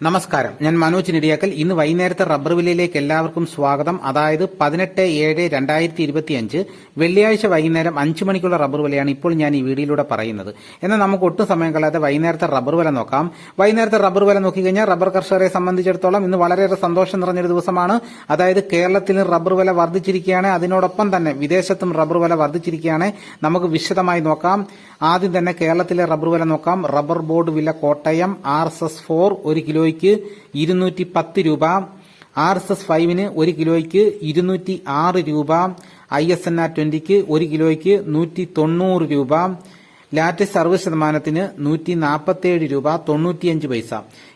നമസ്കാരം. ഞാൻ മനോജ് നെടിയാക്കൽ. ഇന്ന് വൈകുന്നേരത്തെ റബ്ബർ വില്ലയിലേക്ക് എല്ലാവർക്കും സ്വാഗതം. അതായത് പതിനെട്ട് ഏഴ് രണ്ടായിരത്തി ഇരുപത്തിയഞ്ച് വെള്ളിയാഴ്ച വൈകുന്നേരം അഞ്ചു മണിക്കുള്ള റബ്ബർ വിലയാണ് ഇപ്പോൾ ഞാൻ ഈ വീഡിയോയിലൂടെ പറയുന്നത്. എന്നാൽ നമുക്ക് ഒട്ടും സമയം കളയാതെ വൈകുന്നേരത്തെ റബ്ബർ വില നോക്കാം. വൈകുന്നേരത്തെ റബ്ബർ വില നോക്കിക്കഴിഞ്ഞാൽ റബ്ബർ കർഷകരെ സംബന്ധിച്ചിടത്തോളം ഇന്ന് വളരെയേറെ സന്തോഷം നിറഞ്ഞൊരു ദിവസമാണ്. അതായത് കേരളത്തിൽ റബ്ബർ വില വർദ്ധിച്ചിരിക്കുകയാണ്. അതിനോടൊപ്പം തന്നെ വിദേശത്തും റബ്ബർ വില വർദ്ധിച്ചിരിക്കുകയാണ്. നമുക്ക് വിശദമായി നോക്കാം. ആദ്യം തന്നെ കേരളത്തിലെ റബ്ബർ വില നോക്കാം. റബ്ബർ ബോർഡ് വില Kottayam R S S four ഒരു കിലോയ്ക്ക് ഇരുന്നൂറ്റി പത്ത് രൂപ ആർ എസ് എസ് ഫൈവിന് ഒരു കിലോയ്ക്ക് ഇരുന്നൂറ്റി ആറ് രൂപ ഐ എസ് എൻ ആർ ട്വന്റിക്ക് ഒരു കിലോയ്ക്ക് നൂറ്റി തൊണ്ണൂറ് രൂപ ലാറ്റസ്റ്റ് അറുപത് ശതമാനത്തിന് നൂറ്റി നാൽപ്പത്തേഴ് രൂപ തൊണ്ണൂറ്റിയഞ്ച് പൈസ.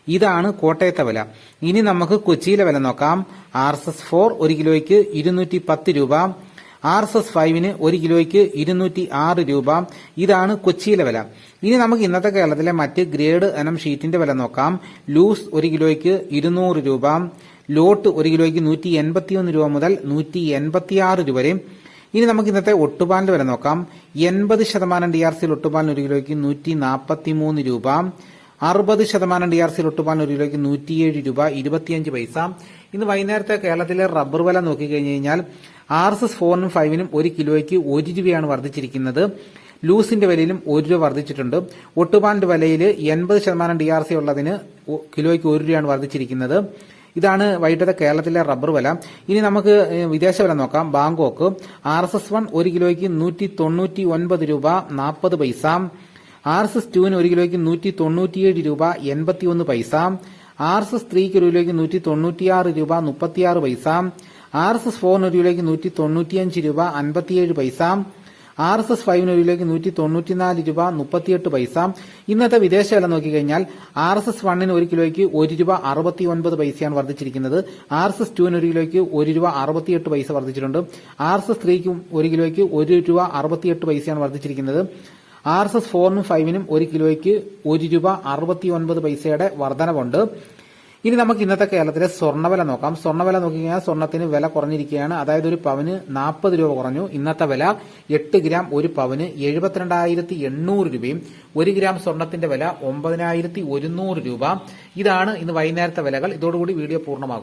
ഇതാണ് കോട്ടയത്തെ വില. ഇനി നമുക്ക് കൊച്ചിയിലെ വില നോക്കാം. ആർ എസ് എസ് ഫോർ ഒരു കിലോയ്ക്ക് ഇരുന്നൂറ്റി പത്ത് രൂപ ആർ എസ് എസ് ഫൈവിന് ഒരു കിലോയ്ക്ക് ഇരുന്നൂറ്റി ആറ് രൂപ. ഇതാണ് കൊച്ചിയിലെ വില. ഇനി നമുക്ക് ഇന്നത്തെ കേരളത്തിലെ മറ്റ് ഗ്രേഡ് ഇനം ഷീറ്റിന്റെ വില നോക്കാം. ലൂസ് ഒരു കിലോയ്ക്ക് ഇരുന്നൂറ് രൂപ. ലോട്ട് ഒരു കിലോയ്ക്ക് നൂറ്റി എൺപത്തിയൊന്ന് രൂപ മുതൽ നൂറ്റി എൺപത്തിയാറ് രൂപ വരെ. ഇനി നമുക്ക് ഇന്നത്തെ ഒട്ടുപാലിന്റെ വില നോക്കാം. എൺപത് ശതമാനം ഡി ആർ സിയിൽ ഒട്ടുപാലിന് ഒരു കിലോയ്ക്ക് നൂറ്റി നാൽപ്പത്തി മൂന്ന് രൂപ. അറുപത് ശതമാനം ഡി ആർ സി ലൊട്ടുപാൻ ഒരു കിലോയ്ക്ക് നൂറ്റിയേഴ് രൂപ ഇരുപത്തിയഞ്ച് പൈസ. ഇന്ന് വൈകുന്നേരത്തെ കേരളത്തിലെ റബ്ബർ വില നോക്കിക്കഴിഞ്ഞ് കഴിഞ്ഞാൽ ആർ എസ് എസ് ഫോറിനും ഫൈവിനും ഒരു കിലോയ്ക്ക് ഒരു രൂപയാണ് വർദ്ധിച്ചിരിക്കുന്നത്. ലൂസിന്റെ വിലയിലും ഒരു രൂപ വർദ്ധിച്ചിട്ടുണ്ട്. ഒട്ടുപാലിന്റെ വിലയിൽ എൺപത് ശതമാനം ഡി ആർ സി ഉള്ളതിന് കിലോയ്ക്ക് ഒരു രൂപയാണ് വർദ്ധിച്ചിരിക്കുന്നത്. ഇതാണ് വൈകിട്ടത്തെ കേരളത്തിലെ റബ്ബർ വില. ഇനി നമുക്ക് വിദേശ വില നോക്കാം. Bangkok R S S one ഒരു കിലോയ്ക്ക് നൂറ്റി തൊണ്ണൂറ്റി ഒൻപത് രൂപ നാൽപ്പത് പൈസ. ആർ എസ് എസ് ടുവിന് ഒരു കിലോയ്ക്ക് നൂറ്റി തൊണ്ണൂറ്റിയേഴ് രൂപ എൺപത്തിയൊന്ന് പൈസ. ആർ എസ് എസ് ത്രീക്ക് ഒരു കിലോയ്ക്ക് നൂറ്റി തൊണ്ണൂറ്റിയാറ് രൂപ മുപ്പത്തിയാറ് പൈസ. ആർ എസ് എസ് ഫോറിന് ഒരു കിലോയ്ക്ക് നൂറ്റി തൊണ്ണൂറ്റിയഞ്ച് രൂപ അൻപത്തിയേഴ് പൈസ. ആർ എസ് എസ് ഫൈവിന് ഒരു കിലോയ്ക്ക് നൂറ്റി തൊണ്ണൂറ്റിനാല് രൂപ മുപ്പത്തിയെട്ട് പൈസ. ഇന്നത്തെ വിദേശ വില നോക്കിക്കഴിഞ്ഞാൽ ആർ എസ് എസ് വണ്ണിന് ഒരു കിലോയ്ക്ക് ഒരു രൂപ അറുപത്തി ഒൻപത് പൈസയാണ് വർദ്ധിച്ചിരിക്കുന്നത്. ആർ എസ് എസ് ടുവിന് ഒരു കിലോയ്ക്ക് ഒരു രൂപ അറുപത്തിയെട്ട് പൈസ വർദ്ധിച്ചിട്ടുണ്ട്. ആർ എസ് എസ് ത്രീക്കും ഒരു കിലോയ്ക്ക് ഒരു രൂപ അറുപത്തിയെട്ട് പൈസയാണ് വർദ്ധിച്ചിരിക്കുന്നത്. ആർ എസ് എസ് ഫോറിനും ഫൈവിനും ഒരു കിലോയ്ക്ക് ഒരു രൂപ അറുപത്തി ഒൻപത് പൈസയുടെ വർധനവുണ്ട്. ഇനി നമുക്ക് ഇന്നത്തെ കേരളത്തിലെ സ്വർണവില നോക്കാം. സ്വർണവില നോക്കിക്കഴിഞ്ഞാൽ സ്വർണത്തിന് വില കുറഞ്ഞിരിക്കുകയാണ്. അതായത് ഒരു പവന് നാൽപ്പത് രൂപ കുറഞ്ഞു. ഇന്നത്തെ വില എട്ട് ഗ്രാം ഒരു പവന് എഴുപത്തിരണ്ടായിരത്തി എണ്ണൂറ് രൂപയും ഒരു ഗ്രാം സ്വർണത്തിന്റെ വില ഒമ്പതിനായിരത്തി ഒരുന്നൂറ് രൂപ. ഇതാണ് ഇന്ന് വൈകുന്നേരത്തെ വിലകൾ. ഇതോടുകൂടി വീഡിയോ പൂർണമാകും.